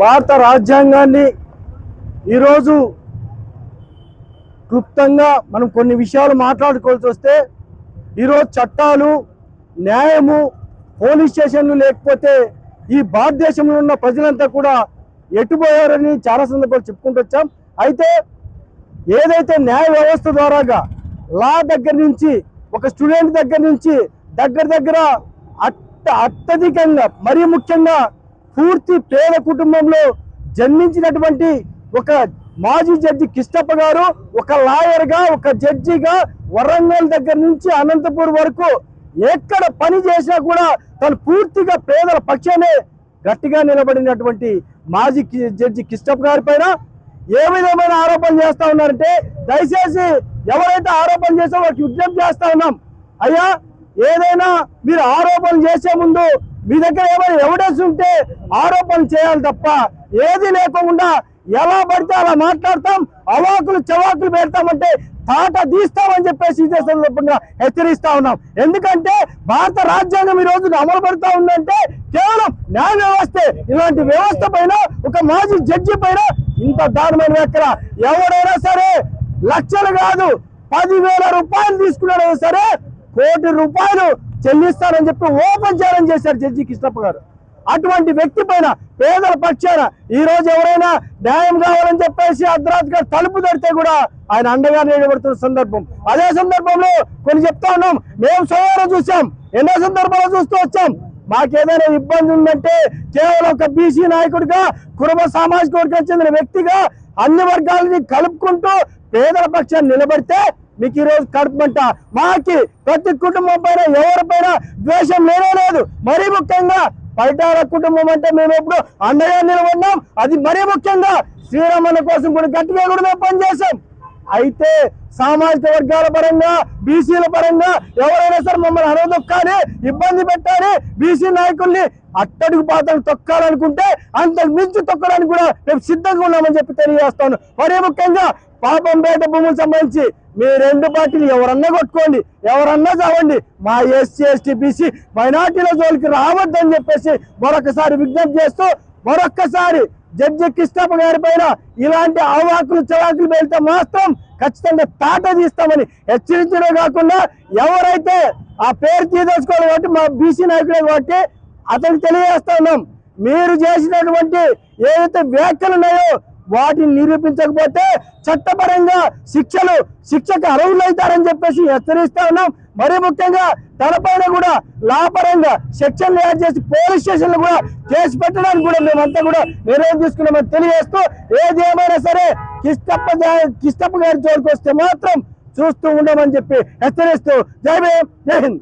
భారత రాజ్యాంగాన్ని ఈరోజు క్లుప్తంగా మనం కొన్ని విషయాలు మాట్లాడుకోవాల్సి వస్తే ఈరోజు చట్టాలు న్యాయము పోలీస్ స్టేషన్లు లేకపోతే ఈ భారతదేశంలో ఉన్న ప్రజలంతా కూడా ఎటుపోయారని చాలా సందర్భాలు చెప్పుకుంటూ వచ్చాం. అయితే ఏదైతే న్యాయ వ్యవస్థ ద్వారాగా లా దగ్గర నుంచి ఒక స్టూడెంట్ దగ్గర నుంచి దగ్గర దగ్గర అత్త అత్యధికంగా మరీ ముఖ్యంగా పూర్తి పేద కుటుంబంలో జన్మించినటువంటి ఒక మాజీ జడ్జి కిష్టప్ప గారు ఒక లాయర్గా ఒక జడ్జిగా వరంగల్ దగ్గర నుంచి అనంతపూర్ వరకు ఎక్కడ పని చేసినా కూడా తను పూర్తిగా పేదల పక్షానే గట్టిగా నిలబడినటువంటి మాజీ జడ్జి కిష్టప్ గారి పైన ఏ విధమైన ఆరోపణలు చేస్తా ఉన్నారంటే దయచేసి ఎవరైతే ఆరోపణ చేసో వారికి విజ్ఞప్తి చేస్తా ఉన్నాం. అయ్యా ఏదైనా మీరు ఆరోపణలు చేసే ముందు మీ దగ్గర ఏమైనా ఎవిడెన్స్ ఉంటే ఆరోపణలు చేయాలి తప్ప ఏది లేకుండా ఎలా పడితే అలా మాట్లాడతాం. అవాకులు చవాకులు పెడతామంటే తాట తీస్తామని చెప్పేసి ఇదే హెచ్చరిస్తా ఉన్నాం. ఎందుకంటే భారత రాజ్యాంగం ఈ రోజు అమలు పడుతూ ఉందంటే కేవలం న్యాయ వ్యవస్థే. ఇలాంటి వ్యవస్థ పైన ఒక మాజీ జడ్జి పైన ఇంత దారుణమైన ఎక్కడ ఎవడైనా సరే లక్షలు కాదు పదివేల రూపాయలు తీసుకున్నాడు సరే కోటి రూపాయలు చెల్లిస్తారని చెప్పి ఓపెన్ ఛాలెంజ్ చేశారు జడ్జి కృష్ణప్ప గారు. అటువంటి వ్యక్తి పైన పేదల పక్షాన ఈ రోజు ఎవరైనా న్యాయం కావాలని చెప్పేసి అర్ధరాత్రిగా తలుపు తడితే కూడా ఆయన అండగా నిలబడుతున్న సందర్భం. అదే సందర్భంలో కొన్ని చెప్తా ఉన్నాం. మేము సోమవారం చూసాం ఎన్నో సందర్భాలు చూస్తూ వచ్చాం. మాకేదైనా ఇబ్బంది ఉందంటే కేవలం ఒక బీసీ నాయకుడిగా కుటుంబ సామాజిక వర్గానికి చెందిన వ్యక్తిగా అన్ని వర్గాలని కలుపుకుంటూ పేదల పక్షాన్ని నిలబడితే మీకు ఈరోజు కడుపుమంట మాకి ప్రతి కుటుంబం పైన ఎవరి పైన ద్వేషం లేనే లేదు. మరీ ముఖ్యంగా పైటాల కుటుంబం అంటే మేము ఎప్పుడు అండగా నిలబడినాం. అది మరీ ముఖ్యంగా శ్రీరామన్న కోసం కూడా గట్టిగా కూడా మేము పనిచేసాం అయితే సామాజిక వర్గాల పరంగా బీసీల పరంగా ఎవరైనా సరే మమ్మల్ని అనదొక్కాలి ఇబ్బంది పెట్టాలి. బీసీ నాయకుల్ని అట్టడుగు పాత్రలు తొక్కాలనుకుంటే అంతకు మించి తొక్కడానికి కూడా మేము సిద్ధంగా ఉన్నామని చెప్పి తెలియజేస్తాను. మరీ ముఖ్యంగా పాపం పేట భూములు సంబంధించి మీ రెండు పార్టీలు ఎవరన్నా కొట్టుకోండి ఎవరన్నా చావండి మా ఎస్సీ ఎస్టీ బీసీ మైనార్టీల జోలికి రావద్దని చెప్పేసి మరొకసారి విజ్ఞప్తి చేస్తూ మరొక్కసారి జడ్జి కృష్ణప్ప గారి పైన ఇలాంటి అవాకులు చవాకులు వెళ్తే మాత్రం ఖచ్చితంగా తాట తీస్తామని హెచ్చరించడం కాకుండా ఎవరైతే ఆ పేరు తీసేసుకోవాలి కాబట్టి మా బీసీ నాయకుడే కాబట్టి అతనికి తెలియజేస్తా ఉన్నాం. మీరు చేసినటువంటి ఏదైతే వ్యాఖ్యలు ఉన్నాయో వాటిని నిరూపించకపోతే చట్టపరంగా శిక్షలు శిక్షకు అర్హులవుతారని చెప్పేసి హెచ్చరిస్తా ఉన్నాం. మరీ ముఖ్యంగా తనపైన కూడా లాపరంగా సెక్షన్ యాడ్ చేసి పోలీస్ స్టేషన్లు కూడా కేసు పెట్టడానికి కూడా మేమంతా కూడా నిర్ణయం తీసుకున్నామని తెలియజేస్తూ ఏది ఏమైనా సరే కిష్టప్ప జా- కిష్టప్ప గారి జోలికి వస్తే మాత్రం చూస్తూ ఉండమని చెప్పి హెచ్చరిస్తూ జై భీమ్ జై హింద్.